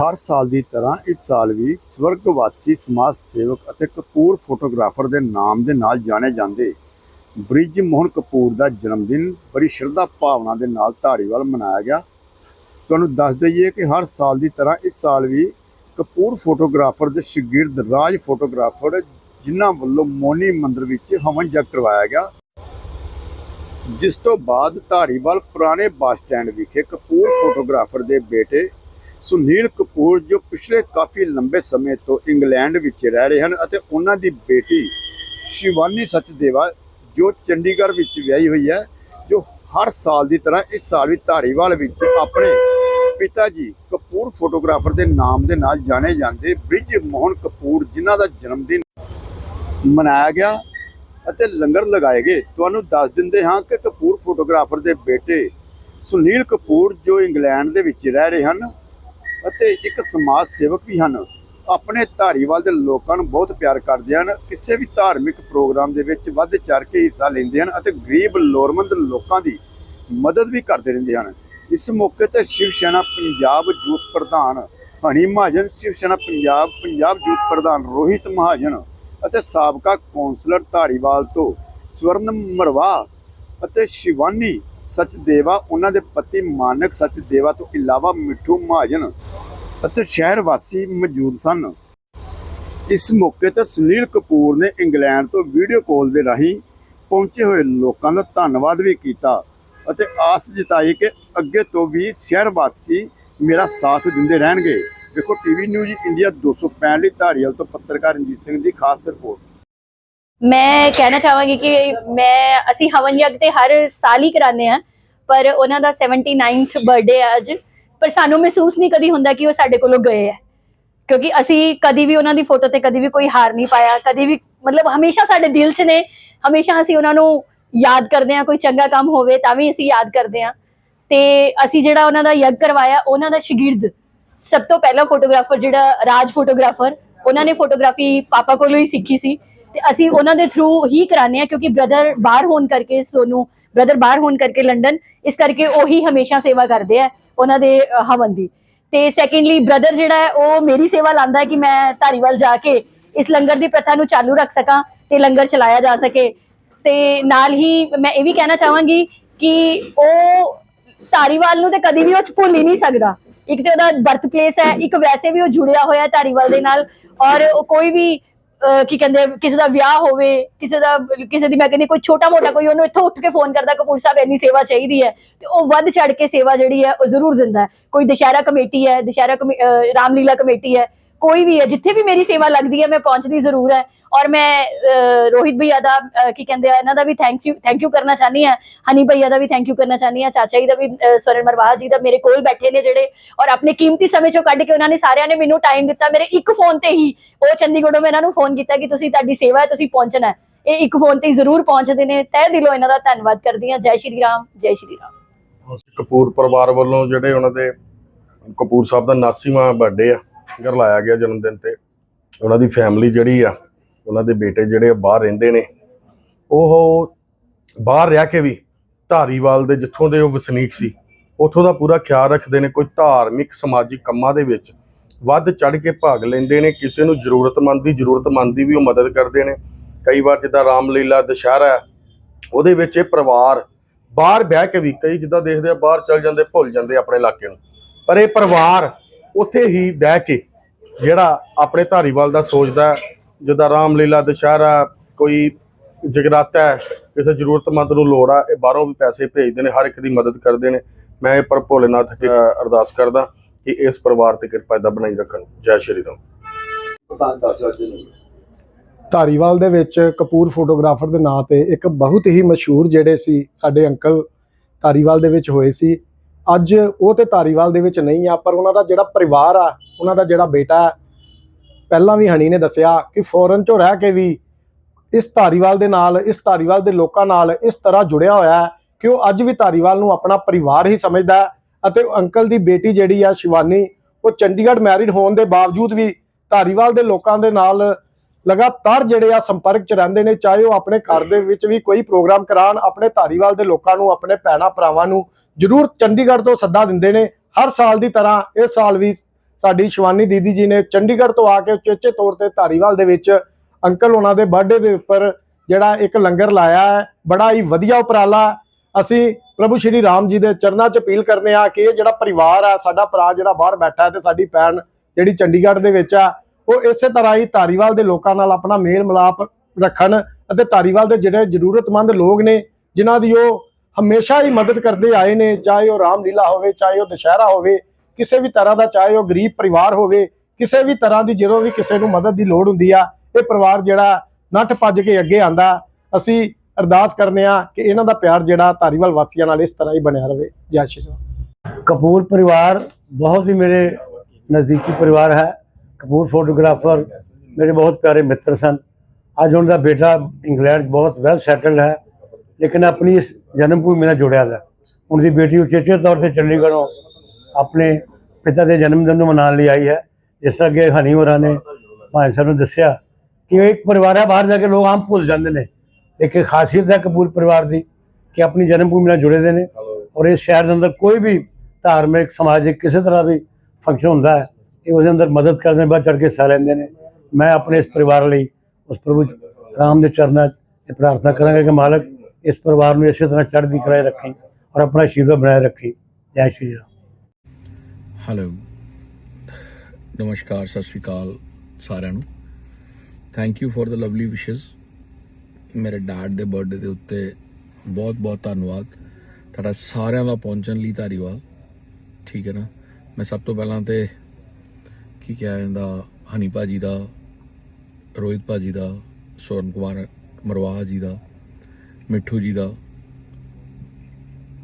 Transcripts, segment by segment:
ਹਰ ਸਾਲ ਦੀ ਤਰ੍ਹਾਂ ਇਸ ਸਾਲ ਵੀ ਸਵਰਗਵਾਸੀ ਸਮਾਜ ਸੇਵਕ ਅਤੇ ਕਪੂਰ ਫੋਟੋਗ੍ਰਾਫਰ ਦੇ ਨਾਮ ਦੇ ਨਾਲ ਜਾਣੇ ਜਾਂਦੇ ਬ੍ਰਿਜ ਮੋਹਨ ਕਪੂਰ ਦਾ ਜਨਮ ਦਿਨ ਬੜੀ ਸ਼ਰਧਾ ਭਾਵਨਾ ਦੇ ਨਾਲ ਧਾਰੀਵਾਲ ਮਨਾਇਆ ਗਿਆ। ਤੁਹਾਨੂੰ ਦੱਸ ਦਈਏ ਕਿ ਹਰ ਸਾਲ ਦੀ ਤਰ੍ਹਾਂ ਇਸ ਸਾਲ ਵੀ ਕਪੂਰ ਫੋਟੋਗ੍ਰਾਫਰ ਦੇ ਸ਼ਾਗਿਰਦ ਰਾਜ ਫੋਟੋਗ੍ਰਾਫਰ ਜਿਨ੍ਹਾਂ ਵੱਲੋਂ ਮੋਨੀ ਮੰਦਰ ਵਿੱਚ ਹਵਨ ਜਗ ਕਰਵਾਇਆ ਗਿਆ। ਜਿਸ ਤੋਂ ਬਾਅਦ ਧਾਰੀਵਾਲ ਪੁਰਾਣੇ ਬੱਸ ਸਟੈਂਡ ਵਿਖੇ ਕਪੂਰ ਫੋਟੋਗ੍ਰਾਫਰ ਦੇ ਬੇਟੇ ਸੁਨੀਲ ਕਪੂਰ ਜੋ ਪਿਛਲੇ ਕਾਫੀ ਲੰਬੇ ਸਮੇਂ ਤੋਂ ਇੰਗਲੈਂਡ ਵਿੱਚ ਰਹਿ ਰਹੇ ਹਨ ਅਤੇ ਉਹਨਾਂ ਦੀ ਬੇਟੀ ਸ਼ਿਵਾਨੀ ਸਚਦੇਵਾ ਜੋ ਚੰਡੀਗੜ੍ਹ ਵਿੱਚ ਵਿਆਹੀ ਹੋਈ ਹੈ, ਜੋ ਹਰ ਸਾਲ ਦੀ ਤਰ੍ਹਾਂ ਇਸ ਸਾਲ ਵੀ ਧਾਰੀਵਾਲ ਵਿੱਚ ਆਪਣੇ ਪਿਤਾ ਜੀ ਕਪੂਰ ਫੋਟੋਗ੍ਰਾਫਰ ਦੇ ਨਾਮ ਦੇ ਨਾਲ ਜਾਣੇ ਜਾਂਦੇ ਬ੍ਰਿਜ ਮੋਹਨ ਕਪੂਰ ਜਿਨ੍ਹਾਂ ਦਾ ਜਨਮ ਦਿਨ ਮਨਾਇਆ ਗਿਆ ਅਤੇ ਲੰਗਰ ਲਗਾਏ ਗਏ। ਤੁਹਾਨੂੰ ਦੱਸ ਦਿੰਦੇ ਹਾਂ ਕਿ ਕਪੂਰ ਫੋਟੋਗ੍ਰਾਫਰ ਦੇ ਬੇਟੇ ਸੁਨੀਲ ਕਪੂਰ ਜੋ ਇੰਗਲੈਂਡ ਦੇ ਵਿੱਚ ਰਹਿ ਰਹੇ ਹਨ ਅਤੇ ਇੱਕ ਸਮਾਜ ਸੇਵਕ ਵੀ ਹਨ। ਆਪਣੇ ਧਾਰੀਵਾਲ ਦੇ ਲੋਕਾਂ ਨੂੰ ਬਹੁਤ ਪਿਆਰ ਕਰਦੇ ਹਨ। ਕਿਸੇ ਵੀ ਧਾਰਮਿਕ ਪ੍ਰੋਗਰਾਮ ਦੇ ਵਿੱਚ ਵੱਧ ਚੜ ਕੇ ਹਿੱਸਾ ਲੈਂਦੇ ਹਨ ਅਤੇ ਗਰੀਬ ਲੋੜਵੰਦ ਲੋਕਾਂ ਦੀ ਮਦਦ ਵੀ ਕਰਦੇ ਰਹਿੰਦੇ ਹਨ। ਇਸ ਮੌਕੇ ਤੇ ਸ਼ਿਵ ਸੈਨਾ ਪੰਜਾਬ ਯੂਥ ਪ੍ਰਧਾਨ ਹਣੀ ਮਹਾਜਨ, ਸ਼ਿਵ ਸੈਨਾ ਪੰਜਾਬ ਪੰਜਾਬ ਯੂਥ ਪ੍ਰਧਾਨ ਰੋਹਿਤ ਮਹਾਜਨ ਅਤੇ ਸਾਬਕਾ ਕੌਂਸਲਰ ਧਾਰੀਵਾਲ ਤੋਂ ਸਵਰਨ ਮਰਵਾ ਅਤੇ ਸ਼ਿਵਾਨੀ ਸਚਦੇਵਾ, ਉਹਨਾਂ ਦੇ ਪਤੀ ਮਾਨਕ ਸਚਦੇਵਾ ਤੋਂ ਇਲਾਵਾ ਮਿੱਠੂ ਮਹਾਜਨ ਅਤੇ ਸ਼ਹਿਰ ਵਾਸੀ ਮੌਜੂਦ ਸਨ। ਇਸ ਮੌਕੇ ਤੇ ਸੁਨੀਲ ਕਪੂਰ ਨੇ ਇੰਗਲੈਂਡ ਤੋਂ ਵੀਡੀਓ ਕਾਲ ਦੇ ਰਾਹੀਂ ਪਹੁੰਚੇ ਹੋਏ ਲੋਕਾਂ ਦਾ ਧੰਨਵਾਦ ਵੀ ਕੀਤਾ ਅਤੇ ਆਸ ਜਤਾਈ ਕਿ ਅੱਗੇ ਤੋਂ ਵੀ ਸ਼ਹਿਰ ਵਾਸੀ ਮੇਰਾ ਸਾਥ ਦਿੰਦੇ ਰਹਿਣਗੇ। ਦੇਖੋ ਟੀਵੀ ਨਿਊਜ਼ ਇੰਡੀਆ 265 ਲਈ ਧਾਰੀਵਾਲ ਤੋਂ ਪੱਤਰਕਾਰ ਰਣਜੀਤ ਸਿੰਘ ਦੀ ਖਾਸ ਰਿਪੋਰਟ। ਮੈਂ ਕਹਿਣਾ ਚਾਹਾਂਗੀ ਕਿ ਮੈਂ, ਅਸੀਂ ਹਵਨ ਯੱਗ ਤੇ ਹਰ ਸਾਲ ਹੀ ਕਰਾਉਂਦੇ ਆ ਪਰ ਉਹਨਾਂ ਦਾ 79th ਬਰਥਡੇ ਹੈ ਅੱਜ। ਪਰ ਸਾਨੂੰ ਮਹਿਸੂਸ ਨਹੀਂ ਕਦੀ ਹੁੰਦਾ ਕਿ ਉਹ ਸਾਡੇ ਕੋਲੋਂ ਗਏ ਹੈ। ਕਿਉਂਕਿ ਅਸੀਂ ਕਦੀ ਵੀ ਉਹਨਾਂ ਦੀ ਫੋਟੋ ਤੇ ਕਦੀ ਵੀ ਕੋਈ ਹਾਰ ਨਹੀਂ ਪਾਇਆ, ਕਦੀ ਵੀ ਮਤਲਬ ਹਮੇਸ਼ਾ ਸਾਡੇ ਦਿਲ 'ਚ ਨੇ, ਹਮੇਸ਼ਾ ਅਸੀਂ ਉਹਨਾਂ ਨੂੰ ਯਾਦ ਕਰਦੇ ਆ ਕੋਈ ਚੰਗਾ ਕੰਮ ਹੋਵੇ ਤਾਂ ਵੀ ਅਸੀਂ ਯਾਦ ਕਰਦੇ ਆ ਤੇ ਅਸੀਂ ਜਿਹੜਾ ਉਹਨਾਂ ਦਾ ਯੱਗ ਕਰਵਾਇਆ, ਉਹਨਾਂ ਦਾ ਸ਼ਾਗਿਰਦ, ਸਭ ਤੋਂ ਪਹਿਲਾ ਫੋਟੋਗ੍ਰਾਫਰ ਜਿਹੜਾ ਰਾਜ ਫੋਟੋਗ੍ਰਾਫਰ ਉਹਨਾਂ ਨੇ ਫੋਟੋਗ੍ਰਾਫੀ ਪਾਪਾ ਕੋਲੋਂ ਹੀ ਸਿੱਖੀ ਸੀ। ਤੇ ਅਸੀਂ ਉਹਨਾਂ ਦੇ ਥਰੂ ਹੀ ਕਰਾਉਂਦੇ ਆ ਕਿਉਂਕਿ ਬ੍ਰਦਰ ਬਾਹਰ ਹੋਣ ਕਰਕੇ ਸੋਨੂੰ ਬ੍ਰਦਰ ਬਾਹਰ ਹੋਣ ਕਰਕੇ ਲੰਡਨ, ਇਸ ਕਰਕੇ ਉਹੀ ਹਮੇਸ਼ਾ ਸੇਵਾ ਕਰਦੇ ਆ ਉਹਨਾਂ ਦੇ ਹਵਨ ਦੀ। ਤੇ ਸੈਕੰਡਲੀ ਬ੍ਰਦਰ ਜਿਹੜਾ ਹੈ, ਉਹ ਮੇਰੀ ਸੇਵਾ ਲਾਂਦਾ ਹੈ ਕਿ ਮੈਂ ਧਾਰੀਵਾਲ ਜਾ ਕੇ ਇਸ ਲੰਗਰ ਦੀ ਪ੍ਰਥਾ ਨੂੰ ਚਾਲੂ ਰੱਖ ਸਕਾਂ ਤੇ ਲੰਗਰ ਚਲਾਇਆ ਜਾ ਸਕੇ। ਤੇ ਨਾਲ ਹੀ ਮੈਂ ਇਹ ਵੀ ਕਹਿਣਾ ਚਾਹਾਂਗੀ ਕਿ ਉਹ ਧਾਰੀਵਾਲ ਨੂੰ ਤੇ ਕਦੀ ਵੀ ਉਹ 'ਚ ਭੁੱਲ ਹੀ ਨਹੀਂ ਸਕਦਾ। ਇੱਕ ਤੇ ਉਹਦਾ ਬਰਥ ਪਲੇਸ ਹੈ, ਇੱਕ ਵੈਸੇ ਵੀ ਉਹ ਜੁੜਿਆ ਹੋਇਆ ਹੈ ਧਾਰੀਵਾਲ ਦੇ ਨਾਲ ਔਰ ਉਹ ਕੋਈ ਵੀ ਕੀ ਕਹਿੰਦੇ ਕਿਸੇ ਦਾ ਵਿਆਹ ਹੋਵੇ, ਕਿਸੇ ਦਾ, ਕਿਸੇ ਦੀ ਮੈਂ ਕਹਿੰਦੀ ਕੋਈ ਛੋਟਾ ਮੋਟਾ ਕੋਈ ਉਹਨੂੰ ਇੱਥੋਂ ਉੱਠ ਕੇ ਫੋਨ ਕਰਦਾ, ਕਪੂਰ ਸਾਹਿਬ ਇੰਨੀ ਸੇਵਾ ਚਾਹੀਦੀ ਹੈ, ਤੇ ਉਹ ਵੱਧ ਚੜ ਕੇ ਸੇਵਾ ਜਿਹੜੀ ਹੈ ਉਹ ਜ਼ਰੂਰ ਦਿੰਦਾ ਹੈ। ਕੋਈ ਦੁਸ਼ਹਿਰਾ ਕਮੇਟੀ ਹੈ, ਦੁਸ਼ਹਿਰਾ ਕਮੇ- ਅਹ ਰਾਮਲੀਲਾ ਕਮੇਟੀ ਹੈ ਕੋਈ ਵੀ ਹੈ, ਜਿੱਥੇ ਵੀ ਮੇਰੀ ਸੇਵਾ ਲੱਗਦੀ ਹੈ, ਮੈਂ ਪਹੁੰਚਦੀ ਜ਼ਰੂਰ ਹੈ। ਔਰ ਮੈਂ ਰੋਹਿਤ ਭਈਆ ਦਾ ਕੀ ਕਹਿੰਦੇ ਆ, ਇਹਨਾਂ ਦਾ ਵੀ ਥੈਂਕ ਯੂ ਥੈਂਕ ਯੂ ਕਰਨਾ ਚਾਹਨੀ ਆ ਹਨੀ ਭਈਆ ਦਾ ਵੀ ਥੈਂਕ ਯੂ ਕਰਨਾ ਚਾਹਨੀ ਆ ਚਾਚਾ ਜੀ ਦਾ ਵੀ ਸਵਰਨ ਮਰਵਾਹਾ ਜੀ ਦਾ ਮੇਰੇ ਕੋਲ ਬੈਠੇ ਨੇ ਜਿਹੜੇ। ਔਰ ਆਪਣੇ ਕੀਮਤੀ ਸਮੇਂ ਚੋਂ ਕੱਢ ਕੇ ਉਹਨਾਂ ਨੇ ਸਾਰਿਆਂ ਨੇ ਮੈਨੂੰ ਟਾਈਮ ਦਿੱਤਾ। ਮੇਰੇ ਇੱਕ ਫੋਨ ਤੇ ਹੀ, ਉਹ ਚੰਡੀਗੜ੍ਹੋਂ ਮੈਂ ਇਹਨਾਂ ਨੂੰ ਫੋਨ ਕੀਤਾ ਕਿ ਤੁਸੀਂ ਤੁਹਾਡੀ ਸੇਵਾ ਹੈ, ਤੁਸੀਂ ਪਹੁੰਚਣਾ ਇਹ ਇੱਕ ਫੋਨ ਤੇ ਜ਼ਰੂਰ ਪਹੁੰਚਦੇ ਨੇ। ਤਹਿ ਦਿਲੋਂ ਇਹਨਾਂ ਦਾ ਧੰਨਵਾਦ ਕਰਦੀ ਹਾਂ। ਜੈ ਸ਼੍ਰੀ ਰਾਮ, ਜੈ ਸ਼੍ਰੀ ਰਾਮ। ਕਪੂਰ ਪਰਿਵਾਰ ਵੱਲੋਂ ਜਿਹੜੇ ਉਹਨਾਂ ਦੇ ਕਪੂਰ ਸਾਹਿਬ ਦਾ 79ਵਾਂ ਬਰਥਡੇ ਆ ਲੰਗਰ ਲਾਇਆ ਗਿਆ ਜਨਮ ਦਿਨ ਤੇ। ਉਹਨਾਂ ਦੀ ਫੈਮਿਲੀ ਜਿਹੜੀ ਆ, ਉਹਨਾਂ ਦੇ ਬੇਟੇ ਜਿਹੜੇ ਬਾਹਰ ਰਹਿੰਦੇ ਨੇ। ਉਹ ਬਾਹਰ ਰਹਿ ਕੇ ਵੀ ਧਾਰੀਵਾਲ ਦੇ ਜਿੱਥੋਂ ਦੇ ਉਹ ਵਸਨੀਕ ਸੀ, ਉੱਥੋਂ ਦਾ ਪੂਰਾ ਖਿਆਲ ਰੱਖਦੇ ਨੇ, ਕੋਈ ਧਾਰਮਿਕ, ਸਮਾਜਿਕ ਕੰਮਾਂ ਦੇ ਵਿੱਚ ਵੱਧ ਚੜ ਕੇ ਭਾਗ ਲੈਂਦੇ ਨੇ, ਕਿਸੇ ਨੂੰ ਜ਼ਰੂਰਤਮੰਦ ਦੀ ਜ਼ਰੂਰਤਮੰਦ ਦੀ ਵੀ ਉਹ ਮਦਦ ਕਰਦੇ ਨੇ। ਕਈ ਵਾਰ ਜਿੱਦਾਂ ਰਾਮਲੀਲਾ ਦੁਸ਼ਹਿਰਾ, ਉਹਦੇ ਵਿੱਚ ਇਹ ਪਰਿਵਾਰ ਬਾਹਰ ਬਹਿ ਕੇ ਵੀ, ਕਈ ਜਿੱਦਾਂ ਦੇਖਦੇ ਆ ਬਾਹਰ ਚਲ ਜਾਂਦੇ, ਭੁੱਲ ਜਾਂਦੇ ਆਪਣੇ ਇਲਾਕੇ ਨੂੰ। ਪਰ ਇਹ ਪਰਿਵਾਰ ਉੱਥੇ ਹੀ ਬਹਿ ਕੇ ਜਿਹੜਾ ਆਪਣੇ ਧਾਰੀਵਾਲ ਦਾ ਸੋਚਦਾ ਜਿੱਦਾਂ ਰਾਮਲੀਲਾ ਦੁਸ਼ਹਿਰਾ ਕੋਈ ਜਗਰਾਤਾ ਹੈ ਕਿਸੇ ਜ਼ਰੂਰਤਮੰਦ ਨੂੰ ਲੋੜ ਆ ਇਹ ਬਾਹਰੋਂ ਵੀ ਪੈਸੇ ਭੇਜਦੇ ਨੇ ਹਰ ਇੱਕ ਦੀ ਮਦਦ ਕਰਦੇ ਨੇ। ਮੈਂ ਇਹ ਪਰ ਭੋਲੇਨਾਥ ਅੱਗੇ ਅਰਦਾਸ ਕਰਦਾ ਕਿ ਇਸ ਪਰਿਵਾਰ ਤੇ ਕਿਰਪਾ ਏਦਾਂ ਬਣਾਈ ਰੱਖਣ। ਜੈ ਸ਼੍ਰੀ ਰਾਮ। ਧਾਰੀਵਾਲ ਦੇ ਵਿੱਚ ਕਪੂਰ ਫੋਟੋਗ੍ਰਾਫਰ ਦੇ ਨਾਂ ਤੇ ਇੱਕ ਬਹੁਤ ਹੀ ਮਸ਼ਹੂਰ ਜਿਹੜੇ ਸੀ ਸਾਡੇ ਅੰਕਲ ਧਾਰੀਵਾਲ ਦੇ ਵਿੱਚ ਹੋਏ ਸੀ ਅੱਜ ਉਹ ਤੇ ਧਾਰੀਵਾਲ ਦੇ ਵਿੱਚ ਨਹੀਂ ਆ ਪਰ ਉਹਨਾਂ ਦਾ ਜਿਹੜਾ ਪਰਿਵਾਰ ਆ ਉਹਨਾਂ ਦਾ ਜਿਹੜਾ ਬੇਟਾ ਹੈ, ਪਹਿਲਾਂ ਵੀ ਹਣੀ ਨੇ ਦੱਸਿਆ ਕਿ ਫੋਰਨ ਚੋਂ ਰਹਿ ਕੇ ਵੀ ਇਸ ਧਾਰੀਵਾਲ ਦੇ ਨਾਲ ਇਸ ਧਾਰੀਵਾਲ ਦੇ ਲੋਕਾਂ ਨਾਲ ਇਸ ਤਰ੍ਹਾਂ ਜੁੜਿਆ ਹੋਇਆ ਕਿ ਉਹ ਅੱਜ ਵੀ ਧਾਰੀਵਾਲ ਨੂੰ ਆਪਣਾ ਪਰਿਵਾਰ ਹੀ ਸਮਝਦਾ ਅਤੇ ਅੰਕਲ ਦੀ ਬੇਟੀ ਜਿਹੜੀ ਆ ਸ਼ਿਵਾਨੀ ਉਹ ਚੰਡੀਗੜ੍ਹ ਮੈਰਿਡ ਹੋਣ ਦੇ ਬਾਵਜੂਦ ਵੀ ਧਾਰੀਵਾਲ ਦੇ ਲੋਕਾਂ ਦੇ ਨਾਲ ਲਗਾਤਾਰ ਜਿਹੜੇ ਆ ਸੰਪਰਕ ਚ ਰਹਿੰਦੇ ਨੇ, ਚਾਹੇ ਉਹ ਆਪਣੇ ਘਰ ਦੇ ਵਿੱਚ ਵੀ ਕੋਈ ਪ੍ਰੋਗਰਾਮ ਕਰਾਉਣ, ਆਪਣੇ ਧਾਰੀਵਾਲ ਦੇ ਲੋਕਾਂ ਨੂੰ, ਆਪਣੇ ਭੈਣਾਂ ਭਰਾਵਾਂ ਨੂੰ ਜ਼ਰੂਰ ਚੰਡੀਗੜ੍ਹ ਤੋਂ ਸੱਦਾ ਦਿੰਦੇ ਨੇ। ਹਰ ਸਾਲ ਦੀ ਤਰ੍ਹਾਂ ਇਸ ਸਾਲ ਵੀ ਸਾਡੀ ਸ਼ਿਵਾਨੀ ਦੀਦੀ ਜੀ ਨੇ ਚੰਡੀਗੜ੍ਹ ਤੋਂ ਆ ਕੇ ਉਚੇਚੇ ਤੌਰ ਤੇ ਧਾਰੀਵਾਲ ਦੇ ਵਿੱਚ ਅੰਕਲ ਉਹਨਾਂ ਦੇ ਬਰਥਡੇ ਦੇ ਉੱਪਰ ਜਿਹੜਾ ਇੱਕ ਲੰਗਰ ਲਾਇਆ ਹੈ। ਬੜਾ ਹੀ ਵਧੀਆ ਉਪਰਾਲਾ। ਅਸੀਂ ਪ੍ਰਭੂ ਸ਼੍ਰੀ ਰਾਮ ਜੀ ਦੇ ਚਰਨਾਂ 'ਚ ਅਪੀਲ ਕਰਨੇ ਆ ਕਿ ਇਹ ਜਿਹੜਾ ਪਰਿਵਾਰ ਆ ਸਾਡਾ ਭਰਾ ਜਿਹੜਾ ਬਾਹਰ ਬੈਠਾ ਹੈ ਤੇ ਸਾਡੀ ਭੈਣ ਜਿਹੜੀ ਚੰਡੀਗੜ੍ਹ ਦੇ ਵਿੱਚ ਆ ਉਹ ਇਸੇ ਤਰ੍ਹਾਂ ਹੀ ਧਾਰੀਵਾਲ ਦੇ ਲੋਕਾਂ ਨਾਲ ਆਪਣਾ ਮੇਲ ਮਲਾਪ ਰੱਖਣ ਅਤੇ ਧਾਰੀਵਾਲ ਦੇ ਜਿਹੜੇ ਜ਼ਰੂਰਤਮੰਦ ਲੋਕ ਨੇ, ਜਿਨ੍ਹਾਂ ਦੀ ਉਹ ਹਮੇਸ਼ਾ ਹੀ ਮਦਦ ਕਰਦੇ ਆਏ ਨੇ, ਚਾਹੇ ਉਹ ਰਾਮਲੀਲਾ ਹੋਵੇ, ਚਾਹੇ ਉਹ ਦੁਸ਼ਹਿਰਾ ਹੋਵੇ, ਕਿਸੇ ਵੀ ਤਰ੍ਹਾਂ ਦਾ ਚਾਹੇ ਉਹ ਗਰੀਬ ਪਰਿਵਾਰ ਹੋਵੇ, ਕਿਸੇ ਵੀ ਤਰ੍ਹਾਂ ਦੀ ਜਦੋਂ ਵੀ ਕਿਸੇ ਨੂੰ ਮਦਦ ਦੀ ਲੋੜ ਹੁੰਦੀ ਆ, ਇਹ ਪਰਿਵਾਰ ਜਿਹੜਾ ਨੱਠ ਭੱਜ ਕੇ ਅੱਗੇ ਆਂਦਾ। ਅਸੀਂ ਅਰਦਾਸ ਕਰਨੇ ਆ ਕਿ ਇਹਨਾਂ ਦਾ ਪਿਆਰ ਜਿਹੜਾ ਧਾਰੀਵਾਲ ਵਾਸੀਆਂ ਨਾਲ ਇਸ ਤਰ੍ਹਾਂ ਹੀ ਬਣਿਆ ਰਹੇ ਜੈ ਸ਼੍ਰੀ ਕਪੂਰ ਪਰਿਵਾਰ ਬਹੁਤ ਹੀ ਮੇਰੇ ਨਜ਼ਦੀਕੀ ਪਰਿਵਾਰ ਹੈ। ਕਪੂਰ ਫੋਟੋਗ੍ਰਾਫਰ, ਮੇਰੇ ਬਹੁਤ ਪਿਆਰੇ ਮਿੱਤਰ ਸਨ। ਅੱਜ ਉਹਨਾਂ ਦਾ ਬੇਟਾ ਇੰਗਲੈਂਡ ਬਹੁਤ ਵੈਲ ਸੈਟਲਡ ਹੈ, ਲੇਕਿਨ ਆਪਣੀ ਇਸ ਜਨਮ ਭੂਮੀ ਨਾਲ ਜੁੜਿਆ ਹੈ ਉਹਨਾਂ ਦੀ ਬੇਟੀ ਉਚੇਚੇ ਤੌਰ ਤੇ ਚੰਡੀਗੜ੍ਹੋਂ ਆਪਣੇ ਪਿਤਾ ਦੇ ਜਨਮ ਦਿਨ ਨੂੰ ਮਨਾਉਣ ਲਈ ਆਈ ਹੈ। ਜਿਸ ਤਰ੍ਹਾਂ ਕਿ ਹਨੀ ਹੋਰਾਂ ਨੇ ਭਾਈ ਸਾਹਿਬ ਨੂੰ ਦੱਸਿਆ ਕਿ ਇੱਕ ਪਰਿਵਾਰ ਹੈ ਬਾਹਰ ਜਾ ਕੇ ਲੋਕ ਆਮ ਭੁੱਲ ਜਾਂਦੇ ਨੇ। ਇੱਕ ਖਾਸੀਅਤ ਹੈ ਕਪੂਰ ਪਰਿਵਾਰ ਦੀ ਕਿ ਆਪਣੀ ਜਨਮ ਭੂਮੀ ਨਾਲ ਜੁੜੇ ਦੇ ਨੇ। ਔਰ ਇਸ ਸ਼ਹਿਰ ਦੇ ਅੰਦਰ ਕੋਈ ਵੀ ਧਾਰਮਿਕ, ਸਮਾਜਿਕ ਕਿਸੇ ਤਰ੍ਹਾਂ ਵੀ ਫੰਕਸ਼ਨ ਹੁੰਦਾ ਹੈ ਇਹ ਉਹਦੇ ਅੰਦਰ ਮਦਦ ਕਰਨ ਬਾਅਦ ਚੜ ਕੇ ਹਿੱਸਾ ਲੈਂਦੇ ਨੇ। ਮੈਂ ਆਪਣੇ ਇਸ ਪਰਿਵਾਰ ਲਈ ਉਸ ਪ੍ਰਭੂ ਰਾਮ ਦੇ ਚਰਨਾਂ 'ਚ ਪ੍ਰਾਰਥਨਾ ਕਰਾਂਗਾ ਕਿ ਮਾਲਕ ਇਸ ਪਰਿਵਾਰ ਨੂੰ ਇਸੇ ਤਰ੍ਹਾਂ ਚੜ੍ਹਦੀ ਕਰਾਏ ਰੱਖੀ ਔਰ ਆਪਣਾ ਆਸ਼ੀਰਵਾਦ ਬਣਾਏ ਰੱਖੀ। ਜੈ ਸ਼੍ਰੀ ਰਾਮ। ਹੈਲੋ ਨਮਸਕਾਰ, ਸਤਿ ਸ਼੍ਰੀ ਅਕਾਲ ਸਾਰਿਆਂ ਨੂੰ। Thank you for the lovely wishes ਮੇਰੇ ਡੈਡ ਦੇ ਬਰਥਡੇ ਦੇ ਉੱਤੇ ਬਹੁਤ ਬਹੁਤ ਧੰਨਵਾਦ। ਤੁਹਾਡਾ ਸਾਰਿਆਂ ਦਾ ਪਹੁੰਚਣ ਲਈ ਧਾਰੀਵਾਲ। ਠੀਕ ਹੈ ਨਾ? ਮੈਂ ਸਭ ਤੋਂ ਪਹਿਲਾਂ ਤੇ ਕੀ ਕਿਹਾ ਜਾਂਦਾ? ਹਨੀ ਭਾਜੀ ਦਾ, ਰੋਹਿਤ ਭਾਜੀ ਦਾ ਸੋਰਨ ਕੁਮਾਰ ਮਰਵਾਹਾ ਜੀ ਦਾ, ਮਿੱਠੂ ਜੀ ਦਾ।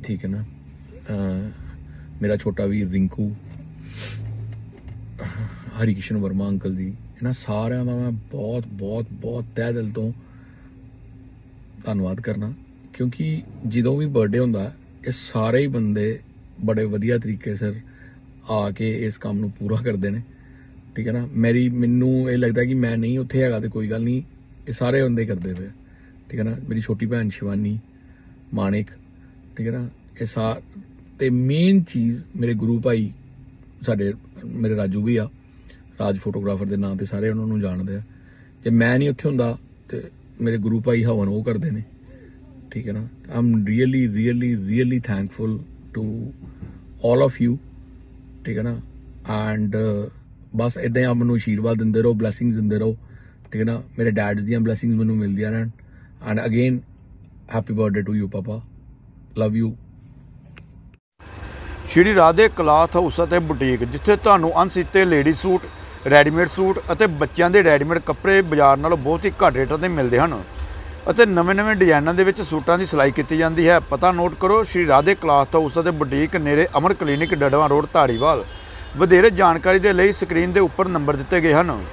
ਠੀਕ ਹੈ ਨਾ? ਮੇਰਾ ਛੋਟਾ ਵੀਰ ਰਿੰਕੂ ਹਰੀ ਕ੍ਰਿਸ਼ਨ ਵਰਮਾ ਅੰਕਲ ਜੀ, ਇਹਨਾਂ ਸਾਰਿਆਂ ਦਾ ਮੈਂ ਬਹੁਤ ਬਹੁਤ ਬਹੁਤ ਤਹਿ ਦਿਲ ਤੋਂ ਧੰਨਵਾਦ ਕਰਨਾ। ਕਿਉਂਕਿ ਜਦੋਂ ਵੀ ਬਰਥਡੇ ਹੁੰਦਾ, ਇਹ ਸਾਰੇ ਹੀ ਬੰਦੇ ਬੜੇ ਵਧੀਆ ਤਰੀਕੇ ਸਿਰ ਆ ਕੇ ਇਸ ਕੰਮ ਨੂੰ ਪੂਰਾ ਕਰਦੇ ਨੇ। ਠੀਕ ਹੈ ਨਾ? ਮੇਰੀ, ਮੈਨੂੰ ਇਹ ਲੱਗਦਾ ਕਿ ਮੈਂ ਨਹੀਂ, ਉੱਥੇ ਹੈਗਾ ਤੇ ਕੋਈ ਗੱਲ ਨਹੀਂ। ਇਹ ਸਾਰੇ ਬੰਦੇ ਕਰਦੇ ਪਏ ਠੀਕ ਹੈ ਨਾ? ਮੇਰੀ ਛੋਟੀ ਭੈਣ ਸ਼ਿਵਾਨੀ, ਮਾਣਿਕ, ਠੀਕ ਹੈ ਨਾ? ਇਹ ਸਾ, ਤੇ ਮੇਨ ਚੀਜ਼ ਮੇਰੇ ਗੁਰੂ ਭਾਈ, ਸਾਡੇ, ਮੇਰੇ ਰਾਜੂ ਵੀ ਆ। ਰਾਜ ਫੋਟੋਗ੍ਰਾਫਰ ਦੇ ਨਾਂ ਤੇ ਸਾਰੇ ਉਹਨਾਂ ਨੂੰ ਜਾਣਦੇ ਆ। ਜੇ ਮੈਂ ਨਹੀਂ ਉੱਥੇ ਹੁੰਦਾ, ਤੇ ਮੇਰੇ ਗੁਰੂ ਭਾਈ ਹਵਨ ਉਹ ਕਰਦੇ ਨੇ, ਠੀਕ ਹੈ ਨਾ? I'm really really really thankful to 올 of you ਠੀਕ ਹੈ ਨਾ? ਐਂਡ ਬਸ ਇਦਾਂ ਹੀ ਆਪ ਮੈਨੂੰ ਆਸ਼ੀਰਵਾਦ ਦਿੰਦੇ ਰਹੋ ਬਲੇਸਿੰਗਸ ਦਿੰਦੇ ਰਹੋ। ਠੀਕ ਹੈ ਨਾ? ਮੇਰੇ ਡੈਡਸ ਦੀਆਂ ਬਲੇਸਿੰਗਸ ਮੈਨੂੰ ਮਿਲਦੀਆਂ ਰਹਿਣ। And again happy birthday to you papa love you Shri Radhe cloth house ਅਤੇ ਬੁਟੀਕ, ਜਿੱਥੇ ਤੁਹਾਨੂੰ ਅਣਸੀਤੇ ਲੇਡੀ ਸੂਟ ਰੈਡੀਮੇਡ ਸੂਟ ਅਤੇ ਬੱਚਿਆਂ ਦੇ ਰੈਡੀਮੇਡ ਕੱਪੜੇ ਬਾਜ਼ਾਰ ਨਾਲੋਂ ਬਹੁਤ ਹੀ ਘੱਟ ਰੇਟਾਂ ਤੇ ਮਿਲਦੇ ਹਨ। ਅਤੇ ਨਵੇਂ-ਨਵੇਂ ਡਿਜ਼ਾਈਨਾਂ ਦੇ ਵਿੱਚ ਸੂਟਾਂ ਦੀ ਸਿਲਾਈ ਕੀਤੀ ਜਾਂਦੀ ਹੈ। ਪਤਾ ਨੋਟ ਕਰੋ, ਸ਼੍ਰੀ ਰਾਧੇ ਕਲਾਥ ਹਾਊਸ ਅਤੇ ਬੁਟੀਕ ਨੇੜੇ ਅਮਰ ਕਲੀਨਿਕ ਡੜਵਾ ਰੋਡ, ਧਾਰੀਵਾਲ। ਵਧੇਰੇ ਜਾਣਕਾਰੀ ਦੇ ਲਈ ਸਕਰੀਨ ਦੇ ਉੱਪਰ ਨੰਬਰ ਦਿੱਤੇ ਗਏ ਹਨ।